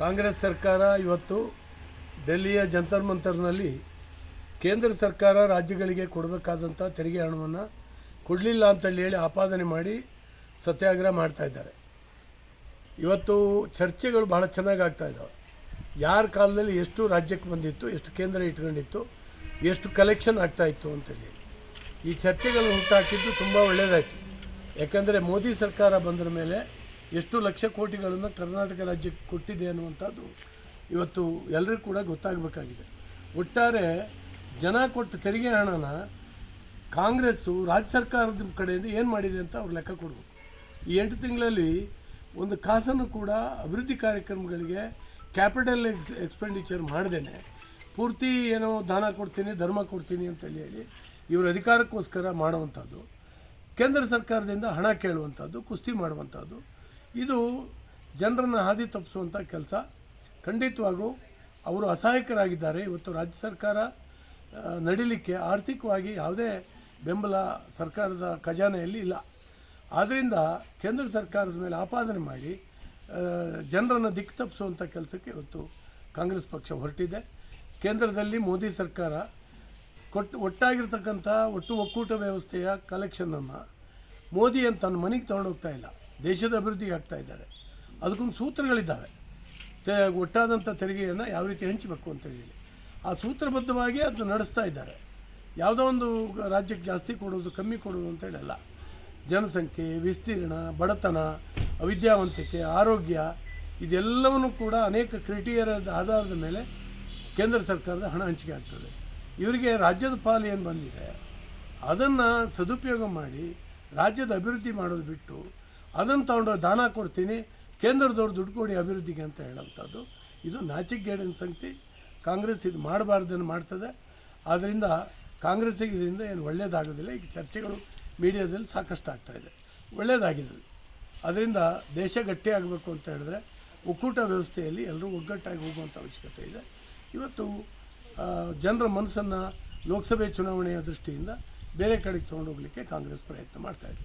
ಕಾಂಗ್ರೆಸ್ ಸರ್ಕಾರ ಇವತ್ತು ಡೆಲ್ಲಿಯ ಜಂತರ್ ಮಂತರ್ನಲ್ಲಿ ಕೇಂದ್ರ ಸರ್ಕಾರ ರಾಜ್ಯಗಳಿಗೆ ಕೊಡಬೇಕಾದಂಥ ತೆರಿಗೆ ಹಣವನ್ನು ಕೊಡಲಿಲ್ಲ ಅಂತೇಳಿ ಹೇಳಿ ಆಪಾದನೆ ಮಾಡಿ ಸತ್ಯಾಗ್ರಹ ಮಾಡ್ತಾ ಇದ್ದಾರೆ. ಇವತ್ತು ಚರ್ಚೆಗಳು ಭಾಳ ಚೆನ್ನಾಗಿ ಆಗ್ತಾ ಇದ್ದಾವೆ ಯಾರ ಕಾಲದಲ್ಲಿ ಎಷ್ಟು ರಾಜ್ಯಕ್ಕೆ ಬಂದಿತ್ತು, ಎಷ್ಟು ಕೇಂದ್ರ ಇಟ್ಕೊಂಡಿತ್ತು, ಎಷ್ಟು ಕಲೆಕ್ಷನ್ ಆಗ್ತಾ ಇತ್ತು ಅಂತೇಳಿ. ಈ ಚರ್ಚೆಗಳು ಹುಟ್ಟಾಕಿದ್ದು ತುಂಬ ಒಳ್ಳೆಯದಾಯಿತು ಯಾಕಂದರೆ ಮೋದಿ ಸರ್ಕಾರ ಬಂದ ಮೇಲೆ ಎಷ್ಟು ಲಕ್ಷ ಕೋಟಿಗಳನ್ನು ಕರ್ನಾಟಕ ರಾಜ್ಯಕ್ಕೆ ಕೊಟ್ಟಿದೆ ಅನ್ನುವಂಥದ್ದು ಇವತ್ತು ಎಲ್ಲರಿಗೂ ಕೂಡ ಗೊತ್ತಾಗಬೇಕಾಗಿದೆ. ಒಟ್ಟಾರೆ ಜನ ಕೊಟ್ಟ ತೆರಿಗೆ ಹಣನ ಕಾಂಗ್ರೆಸ್ಸು ರಾಜ್ಯ ಸರ್ಕಾರದ ಕಡೆಯಿಂದ ಏನು ಮಾಡಿದೆ ಅಂತ ಅವ್ರು ಲೆಕ್ಕ ಕೊಡಬೇಕು. ಈ ಎಂಟು ತಿಂಗಳಲ್ಲಿ ಒಂದು ಕಾಸನ್ನು ಕೂಡ ಅಭಿವೃದ್ಧಿ ಕಾರ್ಯಕ್ರಮಗಳಿಗೆ ಕ್ಯಾಪಿಟಲ್ ಎಕ್ಸ್, ಎಕ್ಸ್ಪೆಂಡಿಚರ್ ಮಾಡ್ದೇನೆ. ಪೂರ್ತಿ ಏನೋ ದಾನ ಕೊಡ್ತೀನಿ, ಧರ್ಮ ಕೊಡ್ತೀನಿ ಅಂತೇಳಿ ಹೇಳಿ ಇವರ ಅಧಿಕಾರಕ್ಕೋಸ್ಕರ ಮಾಡುವಂಥದ್ದು. ಕೇಂದ್ರ ಸರ್ಕಾರದಿಂದ ಹಣ ಕೇಳುವಂಥದ್ದು, ಕುಸ್ತಿ ಮಾಡುವಂಥದ್ದು. ಇದು ಜನರನ್ನು ಹಾದಿ ತಪ್ಪಿಸುವಂಥ ಕೆಲಸ. ಖಂಡಿತವಾಗೂ ಅವರು ಅಸಹಾಯಕರಾಗಿದ್ದಾರೆ. ಇವತ್ತು ರಾಜ್ಯ ಸರ್ಕಾರ ನಡೀಲಿಕ್ಕೆ ಆರ್ಥಿಕವಾಗಿ ಯಾವುದೇ ಬೆಂಬಲ ಸರ್ಕಾರದ ಖಜಾನೆಯಲ್ಲಿ ಇಲ್ಲ. ಆದ್ದರಿಂದ ಕೇಂದ್ರ ಸರ್ಕಾರದ ಮೇಲೆ ಆಪಾದನೆ ಮಾಡಿ ಜನರನ್ನು ದಿಕ್ಕು ತಪ್ಪಿಸುವಂಥ ಕೆಲಸಕ್ಕೆ ಇವತ್ತು ಕಾಂಗ್ರೆಸ್ ಪಕ್ಷ ಹೊರಟಿದೆ. ಕೇಂದ್ರದಲ್ಲಿ ಮೋದಿ ಸರ್ಕಾರ ಕೊಟ್ಟು ಒಟ್ಟಾಗಿರ್ತಕ್ಕಂಥ ಒಟ್ಟು ಒಕ್ಕೂಟ ವ್ಯವಸ್ಥೆಯ ಕಲೆಕ್ಷನನ್ನು ಮೋದಿ ಅಂತ ತನ್ನ ಮನೆಗೆ ತೊಗೊಂಡೋಗ್ತಾ ಇಲ್ಲ. ದೇಶದ ಅಭಿವೃದ್ಧಿಗೆ ಆಗ್ತಾ ಇದ್ದಾರೆ. ಅದಕ್ಕೊಂದು ಸೂತ್ರಗಳಿದ್ದಾವೆ. ತೆ ಒಟ್ಟಾದಂಥ ತೆರಿಗೆಯನ್ನು ಯಾವ ರೀತಿ ಹಂಚಬೇಕು ಅಂತ ಹೇಳಿ. ಆ ಸೂತ್ರಬದ್ಧವಾಗಿ ಅದನ್ನು ನಡೆಸ್ತಾ ಇದ್ದಾರೆ. ಯಾವುದೋ ಒಂದು ರಾಜ್ಯಕ್ಕೆ ಜಾಸ್ತಿ ಕೊಡೋದು ಕಮ್ಮಿ ಕೊಡೋದು ಅಂತ ಹೇಳಲ್ಲ. ಜನಸಂಖ್ಯೆ, ವಿಸ್ತೀರ್ಣ, ಬಡತನ, ಅವಿದ್ಯಾವಂತಿಕೆ, ಆರೋಗ್ಯ ಇದೆಲ್ಲವನ್ನು ಕೂಡ ಅನೇಕ ಕ್ರಿಟೀರಿಯದ ಆಧಾರದ ಮೇಲೆ ಕೇಂದ್ರ ಸರ್ಕಾರದ ಹಣ ಹಂಚಿಕೆ ಆಗ್ತದೆ. ಇವರಿಗೆ ರಾಜ್ಯದ ಪಾಲು ಏನು ಬಂದಿದೆ, ಅದನ್ನು ಸದುಪಯೋಗ ಮಾಡಿ ರಾಜ್ಯದ ಅಭಿವೃದ್ಧಿ ಮಾಡೋದು ಬಿಟ್ಟು ಅದನ್ನು ತೊಗೊಂಡು ದಾನ ಕೊಡ್ತೀನಿ, ಕೇಂದ್ರದವ್ರು ದುಡ್ಡು ಕೊಡಿ ಅಭಿವೃದ್ಧಿಗೆ ಅಂತ ಹೇಳೋಂಥದ್ದು. ಇದು ನಾಚಿಕೆಗೇಡಿನ ಸಂಗತಿ. ಕಾಂಗ್ರೆಸ್ ಇದು ಮಾಡಬಾರ್ದನ್ನು ಮಾಡ್ತದೆ. ಆದ್ದರಿಂದ ಕಾಂಗ್ರೆಸ್ಸಿಗೆ ಇದರಿಂದ ಏನು ಒಳ್ಳೆಯದಾಗೋದಿಲ್ಲ ಈಗ ಚರ್ಚೆಗಳು ಮೀಡಿಯಾದಲ್ಲಿ ಸಾಕಷ್ಟು ಆಗ್ತಾ ಇದೆ. ಒಳ್ಳೆಯದಾಗಿದೆ ಅದರಿಂದ ದೇಶ ಗಟ್ಟಿಯಾಗಬೇಕು ಅಂತ ಹೇಳಿದ್ರೆ ಒಕ್ಕೂಟ ವ್ಯವಸ್ಥೆಯಲ್ಲಿ ಎಲ್ಲರೂ ಒಗ್ಗಟ್ಟಾಗಿ ಹೋಗುವಂಥ ಅವಶ್ಯಕತೆ ಇದೆ. ಇವತ್ತು ಜನರ ಮನಸ್ಸನ್ನು ಲೋಕಸಭೆ ಚುನಾವಣೆಯ ದೃಷ್ಟಿಯಿಂದ ಬೇರೆ ಕಡೆಗೆ ತೊಗೊಂಡೋಗ್ಲಿಕ್ಕೆ ಕಾಂಗ್ರೆಸ್ ಪ್ರಯತ್ನ ಮಾಡ್ತಾ ಇದೆ.